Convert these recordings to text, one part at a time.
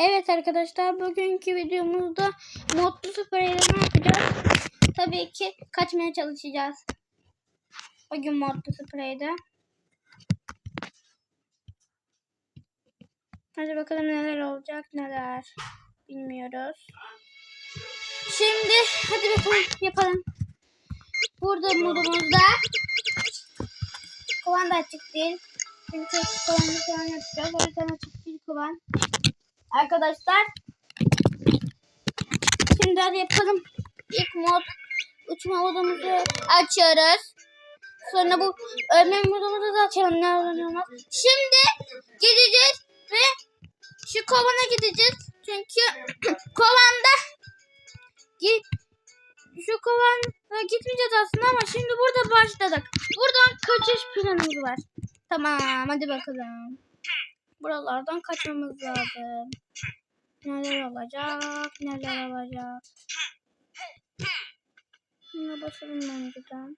Evet arkadaşlar bugünkü videomuzda modlu süpüreyle ne yapacağız? Tabii ki kaçmaya çalışacağız. Bugün modlu spreyde. Hadi bakalım neler olacak neler. Bilmiyoruz. Şimdi hadi bakalım yapalım. Burada modumuzda kovan da açık değil. Çünkü kovanı falan yapacağız. O yüzden açık değil kovan. Arkadaşlar şimdi hadi yapalım. İlk mod uçma modumuzu açıyoruz. Sonra bu ölme modumuzu da açalım. Ne olur ne. Şimdi gideceğiz ve şu kovana gideceğiz. Çünkü kovanda git şu kovana gitmeyeceğiz aslında ama şimdi burada başladık. Buradan kaçış planımız var. Tamam hadi bakalım. Buralardan kaçmamız lazım. Neler olacak? Neler olacak? Şuna basalım önceden.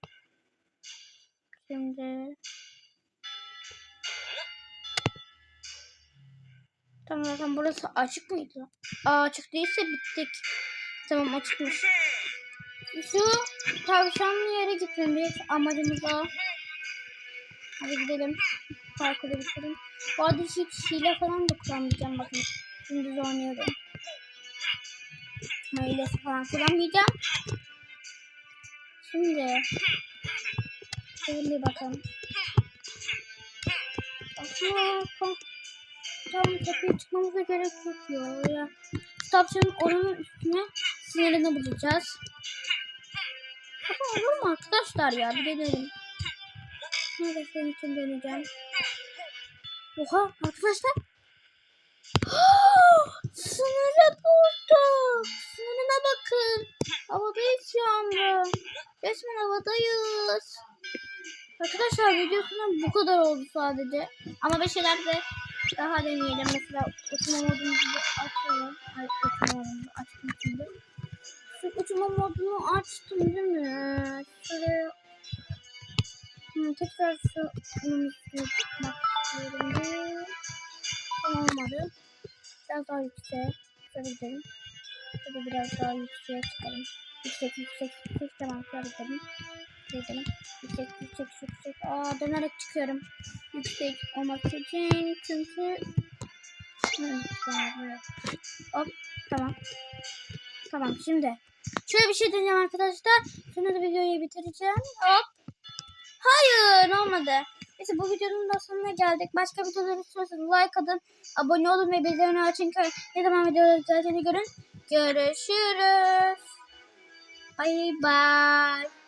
Şimdi Tamam zaten burası açık mıydı? Aa açık değilse bittik. Tamam açıkmış. Şu tavşanlı yere gitmemiz amacımız o. Hadi gidelim. Parkuru bitirelim. Bu arada hiç hile falan da kullanmayacağım bakın. Şimdi oynuyorum. Hilesi falan kullanmayacağım. Şimdi Gelin bir bakalım. Aslında tam, tepeye çıkmamıza gerek yok ya. ya. Tavşanın oranın üstüne sinirini bulacağız. Ama olur mu arkadaşlar ya bir deneyelim. Nerede senin için deneyeceğim. Oha arkadaşlar. Sınırı bulduk. Sınırına bakın. Havadayız şu anda. Resmen havadayız. Arkadaşlar videosunun bu kadar oldu sadece. Ama bir şeyler de daha deneyelim. Mesela uçma modumuzu açalım. Ay uçma modumuzu açtım şimdi. Şu uçma modunu açtım değil mi? Şuraya Hı, tekrar şu bunun Şöyle gidelim. Şöyle biraz daha yükseğe çıkalım. Yüksek yüksek yüksek. Tamam şöyle gidelim. Şöyle gidelim. Yüksek yüksek yüksek. Aa dönerek çıkıyorum. Yüksek olmak için çünkü. Hop tamam. Tamam şimdi. Şöyle bir şey deneyeceğim arkadaşlar. Sonra da videoyu bitireceğim. Hop. Hayır olmadı. Neyse bu videonun da sonuna geldik. Başka videoları istiyorsanız like atın. Abone olun ve bildirimleri açın ki ne zaman videoları geldiğini görün. Görüşürüz. Bye bye.